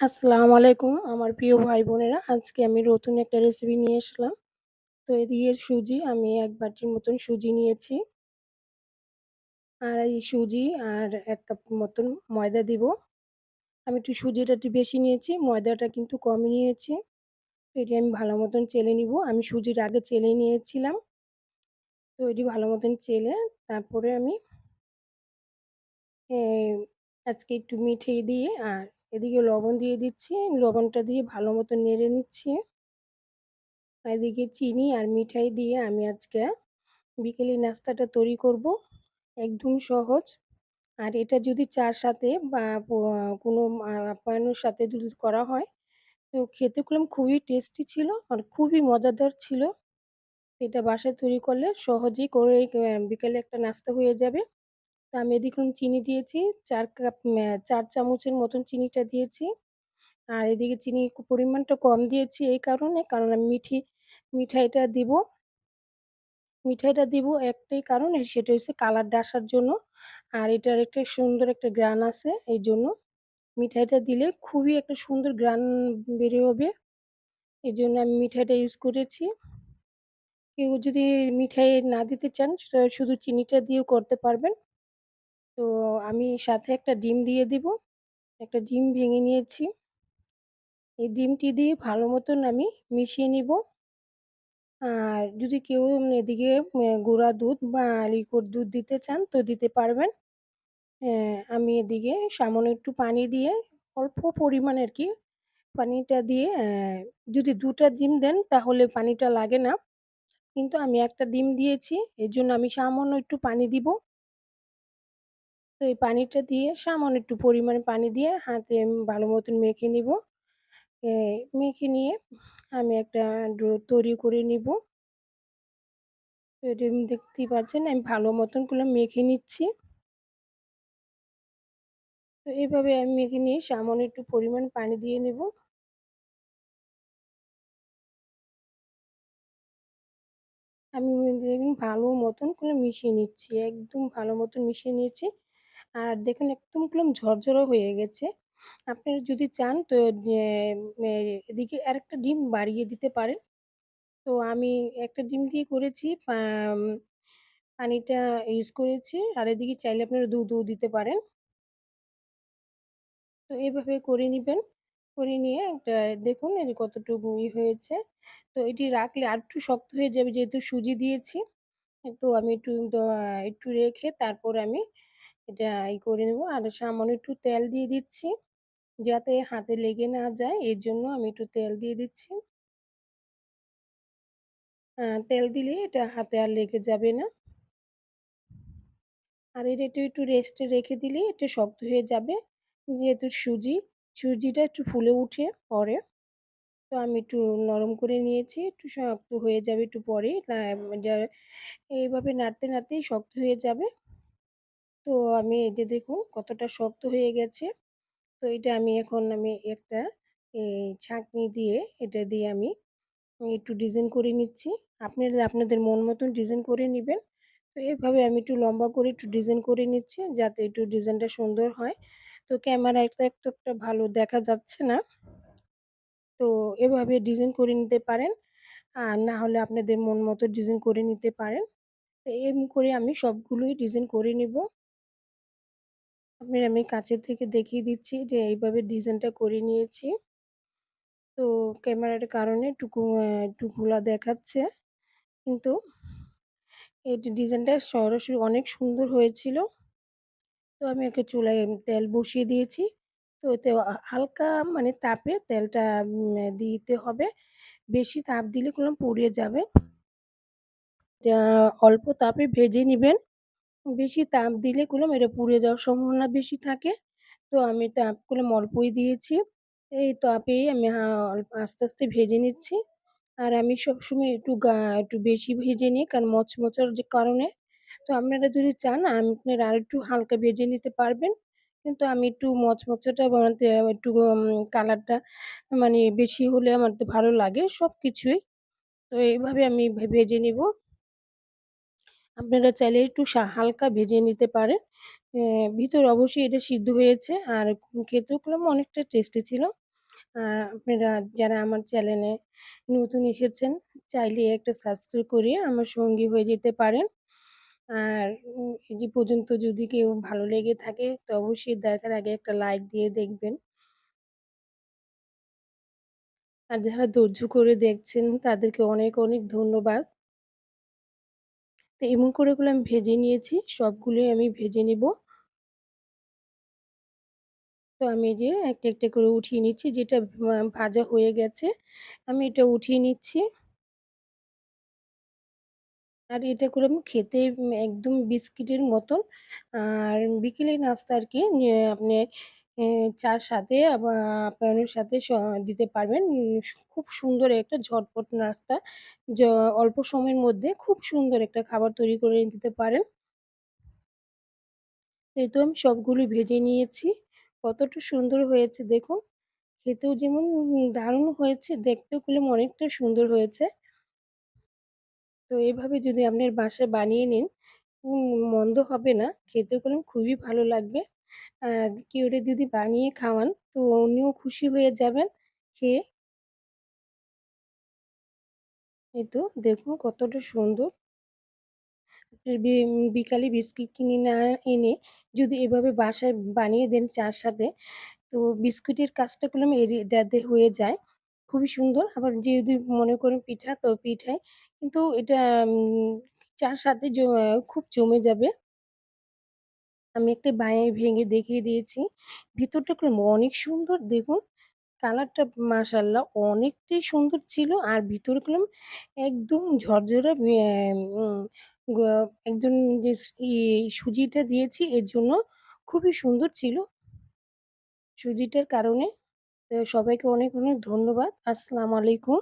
আসসালামু আলাইকুম, আমার প্রিয় ভাই বোনেরা আজকে আমি নতুন একটা রেসিপি নিয়ে আসলাম। তো এদিকে সুজি আমি এক বাটির মতন সুজি নিয়েছি। আর এই সুজি আর এক কাপ মতন ময়দা দিব। আমি একটু সুজিটা একটু বেশি নিয়েছি, ময়দাটা কিন্তু কমই নিয়েছি। এটি আমি ভালো মতন চেলে নিব। আমি সুজির আগে চেলে নিয়েছিলাম। তো এটি ভালো মতন চেলে তারপরে আমি আজকে একটু মিঠে দিয়ে আর এদিকে লবণ দিয়ে দিচ্ছি, লবণটা দিয়ে ভালো মতো নেড়ে নিচ্ছি। এদিকে চিনি আর মিঠাই দিয়ে আমি আজকে বিকেলে নাস্তাটা তৈরি করব, একদম সহজ। আর এটা যদি চার সাথে বা কোনো আপ্যায়নের সাথে যদি করা হয়, তো খেতে করলাম খুবই টেস্টি ছিল আর খুবই মজাদার ছিল। এটা বাসায় তৈরি করলে সহজেই করে বিকেলে একটা নাস্তা হয়ে যাবে। তো আমি এদিকে চিনি দিয়েছি, চার কাপ চার চামচের মতন চিনিটা দিয়েছি। আর এদিকে চিনি পরিমাণটা কম দিয়েছি এই কারণে, কারণ আমি মিঠি, মিঠাইটা দিব। মিঠাইটা দিব একটাই কারণ সেটা হচ্ছে কালারটা আসার জন্য। আর এটার একটা সুন্দর একটা গ্রান আছে এই জন্য। মিঠাইটা দিলে খুবই একটা সুন্দর গ্রান বের হবে। এই জন্য আমি মিঠাইটা ইউজ করেছি। কেউ যদি মিঠাই না দিতে চান শুধু চিনিটা দিয়েও করতে পারবেন। তো আমি সাথে একটা ডিম দিয়ে দিব। একটা ডিম ভেঙে নিয়েছি। এই ডিমটি দিয়ে ভালো মতন আমি মিশিয়ে নিব। আর যদি কেউ এদিকে গুঁড়া দুধ বা লিকুইড দুধ দিতে চান তো দিতে পারবেন। আমি এদিকে সামান্য একটু পানি দিয়ে অল্প পরিমাণ আর কি পানিটা দিয়ে যদি দুটা ডিম দেন তাহলে পানিটা লাগে না। কিন্তু আমি একটা ডিম দিয়েছি, এর জন্য আমি সামান্য একটু পানি দিব। তো এই পানিটা দিয়ে সামান্য একটু পরিমাণে পানি দিয়ে হাতে ভালো মতন মেখে নিব। মেখে নিয়ে আমি একটা ডো তৈরি করে নিব। এটা দেখতেই পাচ্ছেন আমি ভালো মতন করে মেখে নিচ্ছি। তো এইভাবে আমি মেখে নিয়ে সামান্য একটু পরিমাণ পানি দিয়ে নেব। আমি দেখুন ভালো মতন করে মিশিয়ে নিচ্ছি, একদম ভালো মতন মিশিয়ে নিয়েছি। আর দেখুন, একদম একদম ঝরঝরো হয়ে গেছে। আপনারা যদি চান তো এদিকে আরেকটা ডিম বাড়িয়ে দিতে পারেন। তো আমি একটা ডিম দিয়ে করেছি পানিটা ইউজ করেছি। আর এদিকে চাইলে আপনারা দুধও দিতে পারেন। তো এভাবে করে নেবেন। করে নিয়ে একটা, দেখুন এই কতটুকু ই হয়েছে। তো এটি রাখলে আর একটু শক্ত হয়ে যাবে যেহেতু সুজি দিয়েছি। একটু আমি একটু একটু রেখে তারপর আমি এটা ই করে নেব। আর সামান্য একটু তেল দিয়ে দিচ্ছি। যাতে হাতে লেগে না যায়, এর জন্য আমি একটু তেল দিয়ে দিচ্ছি। তেল দিলে এটা হাতে আর লেগে যাবে না। আর এটা একটু একটু রেস্টে রেখে দিলে এটা শক্ত হয়ে যাবে। যেহেতু সুজি, সুজিটা একটু ফুলে উঠে পরে। তো আমি একটু নরম করে নিয়েছি, একটু শক্ত হয়ে যাবে একটু পরে। এইভাবে নাড়তে, নাড়তেই শক্ত হয়ে যাবে। তো আমি এই যে দেখুন কতটা শক্ত হয়ে গেছে। তো এটা আমি এখন আমি একটা এই ছাঁকনি দিয়ে এটা দিয়ে আমি একটু ডিজাইন করে নিচ্ছি। আপনারা আপনাদের মন মতন ডিজাইন করে নেবেন। তো এইভাবে আমি একটু লম্বা করে একটু ডিজাইন করে নিচ্ছি যাতে একটু ডিজাইনটা সুন্দর হয়। তো ক্যামেরা একটা একটু একটা ভালো দেখা যাচ্ছে না। তো এভাবে ডিজাইন করে নিতে পারেন। আর না হলে আপনাদের মন মতো ডিজাইন করে নিতে পারেন। তো এম করে আমি সবগুলোই ডিজাইন করে নিব। আপনার আমি কাছের থেকে দেখিয়ে দিচ্ছি যে, এইভাবে ডিজাইনটা করে নিয়েছি। তো ক্যামেরার কারণে টুকু ঘোলা দেখাচ্ছে। কিন্তু এই ডিজাইনটা সরাসরি অনেক সুন্দর হয়েছিল। তো আমি ওকে চুলায় তেল বসিয়ে দিয়েছি। তো এতে হালকা মানে তাপে তেলটা দিতে হবে। বেশি তাপ দিলে কোনো পুড়িয়ে যাবে। অল্প তাপে ভেজে নেবেন। বেশি তাপ দিলে কুলম এটা পুড়ে যাওয়ার সম্ভাবনা বেশি থাকে। তো আমি তাপ কুলম অল্পই দিয়েছি। এই তাপেই আমি আস্তে আস্তে ভেজে নিচ্ছি। আর আমি সবসময় একটু গা, একটু বেশি ভেজে নিই কারণ মচমচার যে কারণে। তো আপনারা যদি চান, আপনারা আর একটু হালকা ভেজে নিতে পারবেন। কিন্তু আমি একটু মচমচাটা বানাতে, একটু কালারটা মানে বেশি হলে আমার তো ভালো লাগে সব কিছুই তো এইভাবে আমি ভেজে নিব। আপনারা চাইলে একটু হালকা ভেজে নিতে পারেন ভিতর অবশ্যই এটা সিদ্ধ হয়েছে আর খেতেও অনেকটা টেস্টি ছিল আ আপনারা যারা আমার চ্যানেলে নতুন এসেছেন চাইলে একটা সাবস্ক্রাইব করে আমার সঙ্গী হয়ে যেতে পারেন। আর উম এ পর্যন্ত যদি কেউ ভালো লেগে থাকে তো অবশ্যই দেখার আগে একটা লাইক দিয়ে দেখবেন। আর যারা ধৈর্য করে দেখছেন তাদেরকে অনেক, অনেক ধন্যবাদ। তো এমন করে এগুলো আমি ভেজে নিয়েছি। সবগুলোই আমি ভেজে নিব। তো আমি যে একটা, একটা করে উঠিয়ে নিচ্ছি। যেটা ভাজা হয়ে গেছে আমি এটা উঠিয়ে নিচ্ছি। আর এটা করে আমি খেতে একদম বিস্কিটের মতন। আর বিকেলের নাস্তা আর কি আপনি চার সাথে আবা আপ্যায়নের সাথে দিতে পারবেন। খুব সুন্দর একটা ঝটপট নাস্তা। অল্প সময়ের মধ্যে খুব সুন্দর একটা খাবার তৈরি করে দিতে পারেন। এই তো আমি সবগুলো ভেজে নিয়েছি। কতটা সুন্দর হয়েছে দেখুন। খেতেও যেমন দারুণ হয়েছে, দেখতেও পেলাম অনেকটা সুন্দর হয়েছে। তো এভাবে যদি আপনার বাসায় বানিয়ে নিন, মন্দ হবে না। খেতেও পেলাম খুবই ভালো লাগবে। আর কেউ যদি বানিয়ে খাওয়ান, তো উনিও খুশি হয়ে যাবেন, খেয়ে। এই তো দেখুন কতটা সুন্দর। বিকালে বিস্কিট কিনে না এনে যদি এভাবে বাসায় বানিয়ে দেন চা'র সাথে, তো বিস্কুটের কাজটা করলাম এটাতে হয়ে যায়। খুবই সুন্দর। আবার যদি মনে করেন পিঠা, তো পিঠায় কিন্তু এটা চা'র সাথে খুব জমে যাবে। আমি একটা বাঁয়ে ভেঙে দেখিয়ে দিয়েছি। ভিতরটা অনেক সুন্দর দেখুন। কালারটা মাশাআল্লাহ অনেকটাই সুন্দর ছিল। আর ভিতরে করলাম একদম ঝরঝরা এ উম গ একদম যে সুজিটা দিয়েছি এর জন্য খুবই সুন্দর ছিল। সুজিটার কারণে। সবাইকে অনেক, অনেক ধন্যবাদ। আসসালামু আলাইকুম।